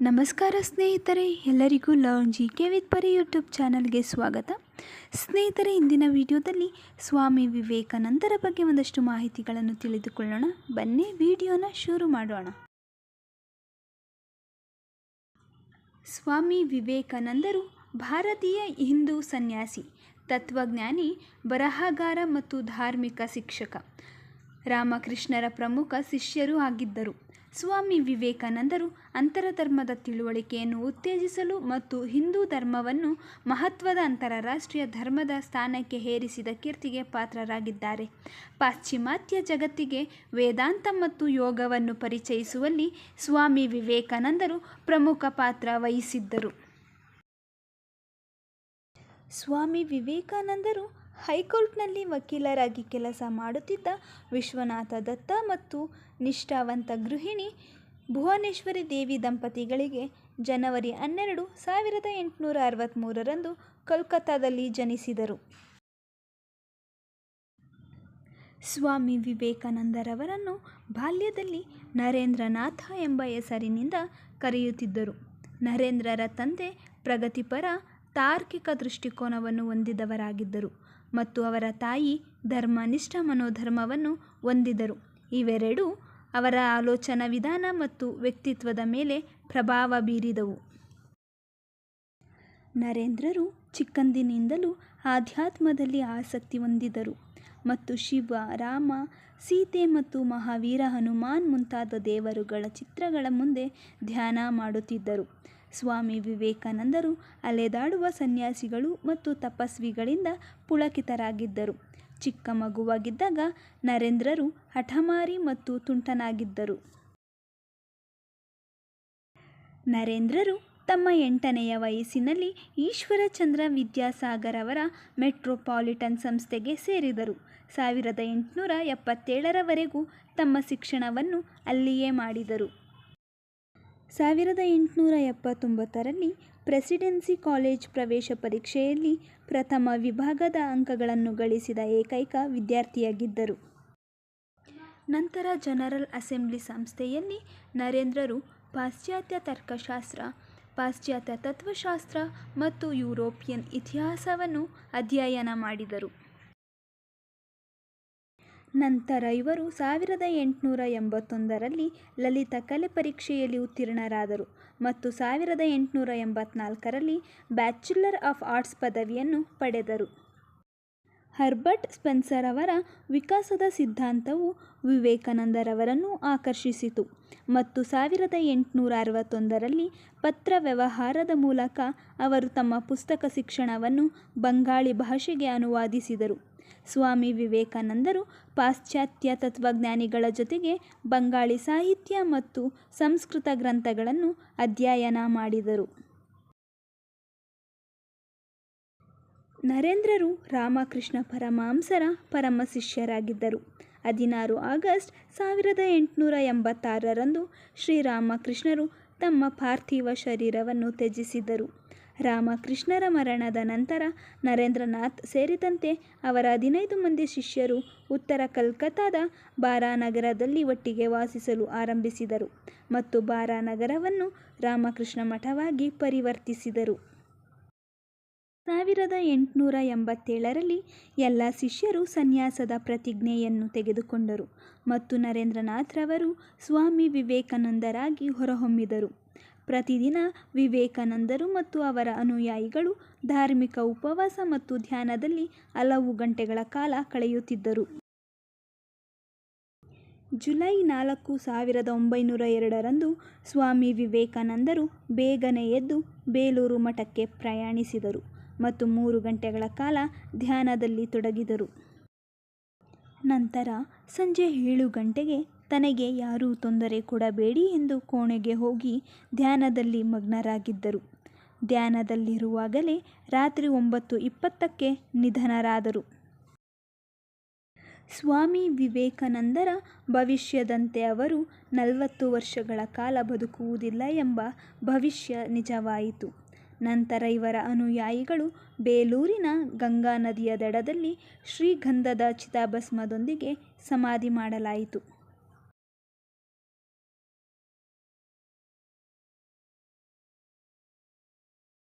ನಮಸ್ಕಾರ ಸ್ನೇಹಿತರೆ, ಎಲ್ಲರಿಗೂ love G K with Pari YouTube ಚಾನಲ್ಗೆ ಸ್ವಾಗತ. ಸ್ನೇಹಿತರೆ, ಇಂದಿನ ವಿಡಿಯೋದಲ್ಲಿ ಸ್ವಾಮಿ ವಿವೇಕಾನಂದರ ಬಗ್ಗೆ ಒಂದಷ್ಟು ಮಾಹಿತಿಗಳನ್ನು ತಿಳಿದುಕೊಳ್ಳೋಣ. ಬನ್ನಿ ವಿಡಿಯೋನ ಶುರು ಮಾಡೋಣ. ಸ್ವಾಮಿ ವಿವೇಕಾನಂದರು ಭಾರತೀಯ ಹಿಂದೂ ಸನ್ಯಾಸಿ, ತತ್ವಜ್ಞಾನಿ, ಬರಹಗಾರ ಮತ್ತು ಧಾರ್ಮಿಕ ಶಿಕ್ಷಕ. ರಾಮಕೃಷ್ಣರ ಪ್ರಮುಖ ಶಿಷ್ಯರೂ ಆಗಿದ್ದರು. ಸ್ವಾಮಿ ವಿವೇಕಾನಂದರು ಅಂತರಧರ್ಮದ ತಿಳುವಳಿಕೆಯನ್ನು ಉತ್ತೇಜಿಸಲು ಮತ್ತು ಹಿಂದೂ ಧರ್ಮವನ್ನು ಮಹತ್ವದ ಅಂತಾರಾಷ್ಟ್ರೀಯ ಧರ್ಮದ ಸ್ಥಾನಕ್ಕೆ ಏರಿಸಿದ ಕೀರ್ತಿಗೆ ಪಾತ್ರರಾಗಿದ್ದಾರೆ. ಪಾಶ್ಚಿಮಾತ್ಯ ಜಗತ್ತಿಗೆ ವೇದಾಂತ ಮತ್ತು ಯೋಗವನ್ನು ಪರಿಚಯಿಸುವಲ್ಲಿ ಸ್ವಾಮಿ ವಿವೇಕಾನಂದರು ಪ್ರಮುಖ ಪಾತ್ರ ವಹಿಸಿದ್ದರು. ಸ್ವಾಮಿ ವಿವೇಕಾನಂದರು ಹೈಕೋರ್ಟ್ನಲ್ಲಿ ವಕೀಲರಾಗಿ ಕೆಲಸ ಮಾಡುತ್ತಿದ್ದ ವಿಶ್ವನಾಥ ದತ್ತ ಮತ್ತು ನಿಷ್ಠಾವಂತ ಗೃಹಿಣಿ ಭುವನೇಶ್ವರಿ ದೇವಿ ದಂಪತಿಗಳಿಗೆ ಜನವರಿ ಹನ್ನೆರಡು ಸಾವಿರದ ಎಂಟುನೂರ ಅರವತ್ತ್ಮೂರರಂದು ಕೋಲ್ಕತ್ತಾದಲ್ಲಿ ಜನಿಸಿದರು. ಸ್ವಾಮಿ ವಿವೇಕಾನಂದರವರನ್ನು ಬಾಲ್ಯದಲ್ಲಿ ನರೇಂದ್ರನಾಥ ಎಂಬ ಹೆಸರಿನಿಂದ ಕರೆಯುತ್ತಿದ್ದರು. ನರೇಂದ್ರರ ತಂದೆ ಪ್ರಗತಿಪರ ತಾರ್ಕಿಕ ದೃಷ್ಟಿಕೋನವನ್ನು ಹೊಂದಿದವರಾಗಿದ್ದರು. ಮತ್ತು ಅವರ ತಾಯಿ ಧರ್ಮನಿಷ್ಠ ಮನೋಧರ್ಮವನ್ನು ಹೊಂದಿದರು. ಇವೆರಡೂ ಅವರ ಆಲೋಚನಾ ವಿಧಾನ ಮತ್ತು ವ್ಯಕ್ತಿತ್ವದ ಮೇಲೆ ಪ್ರಭಾವ ಬೀರಿದವು. ನರೇಂದ್ರರು ಚಿಕ್ಕಂದಿನಿಂದಲೂ ಆಧ್ಯಾತ್ಮದಲ್ಲಿ ಆಸಕ್ತಿ ಹೊಂದಿದರು ಮತ್ತು ಶಿವ, ರಾಮ, ಸೀತೆ ಮತ್ತು ಮಹಾವೀರ ಹನುಮಾನ್ ಮುಂತಾದ ದೇವರುಗಳ ಚಿತ್ರಗಳ ಮುಂದೆ ಧ್ಯಾನ ಮಾಡುತ್ತಿದ್ದರು. ಸ್ವಾಮಿ ವಿವೇಕಾನಂದರು ಅಲೆದಾಡುವ ಸನ್ಯಾಸಿಗಳು ಮತ್ತು ತಪಸ್ವಿಗಳಿಂದ ಪುಳಕಿತರಾಗಿದ್ದರು. ಚಿಕ್ಕ ಮಗುವಾಗಿದ್ದಾಗ ನರೇಂದ್ರರು ಹಠಮಾರಿ ಮತ್ತು ತುಂಟನಾಗಿದ್ದರು. ನರೇಂದ್ರರು ತಮ್ಮ ಎಂಟನೆಯ ವಯಸ್ಸಿನಲ್ಲಿ ಈಶ್ವರಚಂದ್ರ ವಿದ್ಯಾಸಾಗರ್ ಅವರ ಮೆಟ್ರೋಪಾಲಿಟನ್ ಸಂಸ್ಥೆಗೆ ಸೇರಿದರು. ಸಾವಿರದ ಎಂಟುನೂರ ಎಪ್ಪತ್ತೇಳರವರೆಗೂ ತಮ್ಮ ಶಿಕ್ಷಣವನ್ನು ಅಲ್ಲಿಯೇ ಮಾಡಿದರು. ಸಾವಿರದ ಎಂಟುನೂರ ಎಪ್ಪತ್ತೊಂಬತ್ತರಲ್ಲಿ ಪ್ರೆಸಿಡೆನ್ಸಿ ಕಾಲೇಜ್ ಪ್ರವೇಶ ಪರೀಕ್ಷೆಯಲ್ಲಿ ಪ್ರಥಮ ವಿಭಾಗದ ಅಂಕಗಳನ್ನು ಗಳಿಸಿದ ಏಕೈಕ ವಿದ್ಯಾರ್ಥಿಯಾಗಿದ್ದರು. ನಂತರ ಜನರಲ್ ಅಸೆಂಬ್ಲಿ ಸಂಸ್ಥೆಯಲ್ಲಿ ನರೇಂದ್ರರು ಪಾಶ್ಚಾತ್ಯ ತರ್ಕಶಾಸ್ತ್ರ, ಪಾಶ್ಚಾತ್ಯ ತತ್ವಶಾಸ್ತ್ರ ಮತ್ತು ಯುರೋಪಿಯನ್ ಇತಿಹಾಸವನ್ನು ಅಧ್ಯಯನ ಮಾಡಿದರು. ನಂತರ ಇವರು ಸಾವಿರದ ಎಂಟುನೂರ ಎಂಬತ್ತೊಂದರಲ್ಲಿ ಲಲಿತ ಕಲೆ ಪರೀಕ್ಷೆಯಲ್ಲಿ ಉತ್ತೀರ್ಣರಾದರು ಮತ್ತು ಸಾವಿರದ ಎಂಟುನೂರ ಎಂಬತ್ನಾಲ್ಕರಲ್ಲಿ ಬ್ಯಾಚುಲರ್ ಆಫ್ ಆರ್ಟ್ಸ್ ಪದವಿಯನ್ನು ಪಡೆದರು. ಹರ್ಬರ್ಟ್ ಸ್ಪೆನ್ಸರ್ ಅವರ ವಿಕಾಸದ ಸಿದ್ಧಾಂತವು ವಿವೇಕಾನಂದರವರನ್ನು ಆಕರ್ಷಿಸಿತು ಮತ್ತು ಸಾವಿರದ ಎಂಟುನೂರ ಅರವತ್ತೊಂದರಲ್ಲಿ ಪತ್ರ ವ್ಯವಹಾರದ ಮೂಲಕ ಅವರು ತಮ್ಮ ಪುಸ್ತಕ ಶಿಕ್ಷಣವನ್ನು ಬಂಗಾಳಿ ಭಾಷೆಗೆ ಅನುವಾದಿಸಿದರು. ಸ್ವಾಮಿ ವಿವೇಕಾನಂದರು ಪಾಶ್ಚಾತ್ಯ ತತ್ವಜ್ಞಾನಿಗಳ ಜೊತೆಗೆ ಬಂಗಾಳಿ ಸಾಹಿತ್ಯ ಮತ್ತು ಸಂಸ್ಕೃತ ಗ್ರಂಥಗಳನ್ನು ಅಧ್ಯಯನ ಮಾಡಿದರು. ನರೇಂದ್ರರು ರಾಮಕೃಷ್ಣ ಪರಮಹಂಸರ ಪರಮ ಶಿಷ್ಯರಾಗಿದ್ದರು. ಹದಿನಾರು ಆಗಸ್ಟ್ ಸಾವಿರದ ಎಂಟುನೂರ ಎಂಬತ್ತಾರರಂದು ಶ್ರೀರಾಮಕೃಷ್ಣರು ತಮ್ಮ ಪಾರ್ಥಿವ ಶರೀರವನ್ನು ತ್ಯಜಿಸಿದರು. ರಾಮಕೃಷ್ಣರ ಮರಣದ ನಂತರ ನರೇಂದ್ರನಾಥ್ ಸೇರಿದಂತೆ ಅವರ ಹದಿನೈದು ಮಂದಿ ಶಿಷ್ಯರು ಉತ್ತರ ಕಲ್ಕತ್ತಾದ ಬಾರಾನಗರದಲ್ಲಿ ಒಟ್ಟಿಗೆ ವಾಸಿಸಲು ಆರಂಭಿಸಿದರು ಮತ್ತು ಬಾರಾನಗರವನ್ನು ರಾಮಕೃಷ್ಣ ಮಠವಾಗಿ ಪರಿವರ್ತಿಸಿದರು. ಸಾವಿರದ ಎಂಟುನೂರ ಎಂಬತ್ತೇಳರಲ್ಲಿ ಎಲ್ಲ ಶಿಷ್ಯರು ಸನ್ಯಾಸದ ಪ್ರತಿಜ್ಞೆಯನ್ನು ತೆಗೆದುಕೊಂಡರು ಮತ್ತು ನರೇಂದ್ರನಾಥ್ರವರು ಸ್ವಾಮಿ ವಿವೇಕಾನಂದರಾಗಿ ಹೊರಹೊಮ್ಮಿದರು. ಪ್ರತಿದಿನ ವಿವೇಕಾನಂದರು ಮತ್ತು ಅವರ ಅನುಯಾಯಿಗಳು ಧಾರ್ಮಿಕ ಉಪವಾಸ ಮತ್ತು ಧ್ಯಾನದಲ್ಲಿ ಹಲವು ಗಂಟೆಗಳ ಕಾಲ ಕಳೆಯುತ್ತಿದ್ದರು. ಜುಲೈ ನಾಲ್ಕು ಸಾವಿರದ ಒಂಬೈನೂರ ಎರಡರಂದು ಸ್ವಾಮಿ ವಿವೇಕಾನಂದರು ಬೇಗನೆ ಎದ್ದು ಬೇಲೂರು ಮಠಕ್ಕೆ ಪ್ರಯಾಣಿಸಿದರು ಮತ್ತು ಮೂರು ಗಂಟೆಗಳ ಕಾಲ ಧ್ಯಾನದಲ್ಲಿ ತೊಡಗಿದರು. ನಂತರ ಸಂಜೆ ಏಳು ಗಂಟೆಗೆ ತನಗೆ ಯಾರೂ ತೊಂದರೆ ಕೊಡಬೇಡಿ ಎಂದು ಕೋಣೆಗೆ ಹೋಗಿ ಧ್ಯಾನದಲ್ಲಿ ಮಗ್ನರಾಗಿದ್ದರು. ಧ್ಯಾನದಲ್ಲಿರುವಾಗಲೇ ರಾತ್ರಿ ಒಂಬತ್ತು ಇಪ್ಪತ್ತಕ್ಕೆ ನಿಧನರಾದರು. ಸ್ವಾಮಿ ವಿವೇಕಾನಂದರ ಭವಿಷ್ಯದಂತೆ ಅವರು ನಲವತ್ತು ವರ್ಷಗಳ ಕಾಲ ಬದುಕುವುದಿಲ್ಲ ಎಂಬ ಭವಿಷ್ಯ ನಿಜವಾಯಿತು. ನಂತರ ಇವರ ಅನುಯಾಯಿಗಳು ಬೇಲೂರಿನ ಗಂಗಾ ನದಿಯ ದಡದಲ್ಲಿ ಶ್ರೀಗಂಧದ ಚಿತಾಭಸ್ಮದೊಂದಿಗೆ ಸಮಾಧಿ ಮಾಡಲಾಯಿತು.